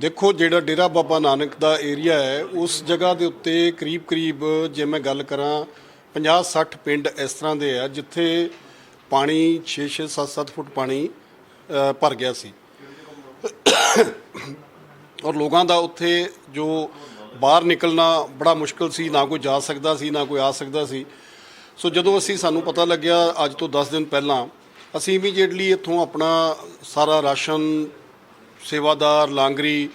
ਦੇਖੋ, ਜਿਹੜਾ ਡੇਰਾ ਬਾਬਾ ਨਾਨਕ ਦਾ ਏਰੀਆ ਹੈ, ਉਸ ਜਗ੍ਹਾ ਦੇ ਉੱਤੇ ਕਰੀਬ-ਕਰੀਬ ਜੇ ਮੈਂ ਗੱਲ ਕਰਾਂ 50-60 ਪਿੰਡ ਇਸ ਤਰ੍ਹਾਂ ਦੇ ਆ, ਜਿੱਥੇ ਪਾਣੀ 6-6 7-7 ਫੁੱਟ ਪਾਣੀ ਭਰ ਗਿਆ ਸੀ। ਔਰ ਲੋਕਾਂ ਦਾ ਉੱਥੇ ਜੋ ਬਾਹਰ ਨਿਕਲਣਾ ਬੜਾ ਮੁਸ਼ਕਲ ਸੀ, ਨਾ ਕੋਈ ਜਾ ਸਕਦਾ ਸੀ, ਨਾ ਕੋਈ ਆ ਸਕਦਾ ਸੀ। ਸੋ ਜਦੋਂ ਅਸੀਂ, ਸਾਨੂੰ ਪਤਾ ਲੱਗਿਆ ਅੱਜ ਤੋਂ 10 ਦਿਨ ਪਹਿਲਾਂ, ਅਸੀਂ ਇਮੀਡੀਏਟਲੀ ਇੱਥੋਂ ਆਪਣਾ ਸਾਰਾ ਰਾਸ਼ਨ ਸੇਵਾਦਾਰ, ਲਾਂਗਰੀ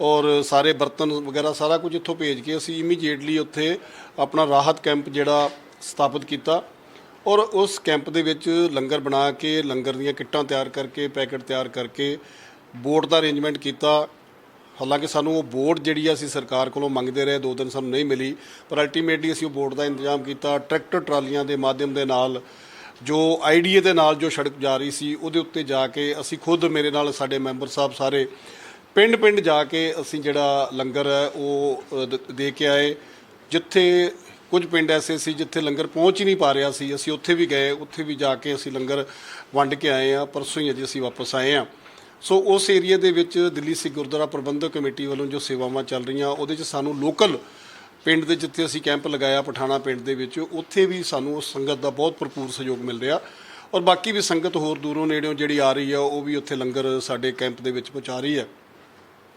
ਔਰ ਸਾਰੇ ਬਰਤਨ ਵਗੈਰਾ ਸਾਰਾ ਕੁਝ ਇੱਥੋਂ ਭੇਜ ਕੇ ਅਸੀਂ ਇਮੀਡੀਏਟਲੀ ਉੱਥੇ ਆਪਣਾ ਰਾਹਤ ਕੈਂਪ ਜਿਹੜਾ ਸਥਾਪਿਤ ਕੀਤਾ ਔਰ ਉਸ ਕੈਂਪ ਦੇ ਵਿੱਚ ਲੰਗਰ ਬਣਾ ਕੇ, ਲੰਗਰ ਦੀਆਂ ਕਿੱਟਾਂ ਤਿਆਰ ਕਰਕੇ, ਪੈਕੇਟ ਤਿਆਰ ਕਰਕੇ ਬੋਰਡ ਦਾ ਅਰੇਂਜਮੈਂਟ ਕੀਤਾ। ਹਾਲਾਂਕਿ ਸਾਨੂੰ ਉਹ ਬੋਰਡ ਜਿਹੜੀ ਆ ਅਸੀਂ ਸਰਕਾਰ ਕੋਲੋਂ ਮੰਗਦੇ ਰਹੇ, ਦੋ ਦਿਨ ਸਾਨੂੰ ਨਹੀਂ ਮਿਲੀ, ਪਰ ਅਲਟੀਮੇਟਲੀ ਅਸੀਂ ਉਹ ਬੋਰਡ ਦਾ ਇੰਤਜ਼ਾਮ ਕੀਤਾ। ਟਰੈਕਟਰ ਟਰਾਲੀਆਂ ਦੇ ਮਾਧਿਅਮ ਦੇ ਨਾਲ ਜੋ ਆਈਡੀਏ ਦੇ ਨਾਲ ਜੋ ਸੜਕ ਜਾ ਰਹੀ ਸੀ, ਉਹਦੇ ਉੱਤੇ ਜਾ ਕੇ ਅਸੀਂ ਖੁਦ ਮੇਰੇ ਨਾਲ ਸਾਡੇ ਮੈਂਬਰ ਸਾਹਿਬ ਸਾਰੇ ਪਿੰਡ ਪਿੰਡ ਜਾ ਕੇ ਅਸੀਂ ਜਿਹੜਾ ਲੰਗਰ ਹੈ, ਉਹ ਦੇ ਕੇ ਆਏ। ਜਿੱਥੇ ਕੁਝ ਪਿੰਡ ਐਸੇ ਸੀ ਜਿੱਥੇ ਲੰਗਰ ਪਹੁੰਚ ਹੀ ਨਹੀਂ ਪਾ ਰਿਹਾ ਸੀ, ਅਸੀਂ ਉੱਥੇ ਵੀ ਗਏ, ਉੱਥੇ ਵੀ ਜਾ ਕੇ ਅਸੀਂ ਲੰਗਰ ਵੰਡ ਕੇ ਆਏ ਆ ਪਰਸੋਂ ਹੀ ਅਜੇ ਅਸੀਂ ਵਾਪਸ ਆਏ ਆ ਸੋ ਉਸ ਏਰੀਆ ਦੇ ਵਿੱਚ ਦਿੱਲੀ ਸਿੱਖ ਗੁਰਦੁਆਰਾ ਪ੍ਰਬੰਧਕ ਕਮੇਟੀ ਵੱਲੋਂ ਜੋ ਸੇਵਾਵਾਂ ਚੱਲ ਰਹੀਆਂ, ਉਹਦੇ 'ਚ ਸਾਨੂੰ ਲੋਕਲ ਪਿੰਡ ਦੇ ਜਿੱਥੇ ਅਸੀਂ ਕੈਂਪ ਲਗਾਇਆ, ਪਠਾਣਾ ਪਿੰਡ ਦੇ ਵਿੱਚ, ਉੱਥੇ ਵੀ ਸਾਨੂੰ ਉਸ ਸੰਗਤ ਦਾ ਬਹੁਤ ਭਰਪੂਰ ਸਹਿਯੋਗ ਮਿਲ ਰਿਹਾ। ਔਰ ਬਾਕੀ ਵੀ ਸੰਗਤ ਹੋਰ ਦੂਰੋਂ ਨੇੜਿਓਂ ਜਿਹੜੀ ਆ ਰਹੀ ਆ, ਉਹ ਵੀ ਉੱਥੇ ਲੰਗਰ ਸਾਡੇ ਕੈਂਪ ਦੇ ਵਿੱਚ ਪਹੁੰਚਾ ਰਹੀ ਹੈ।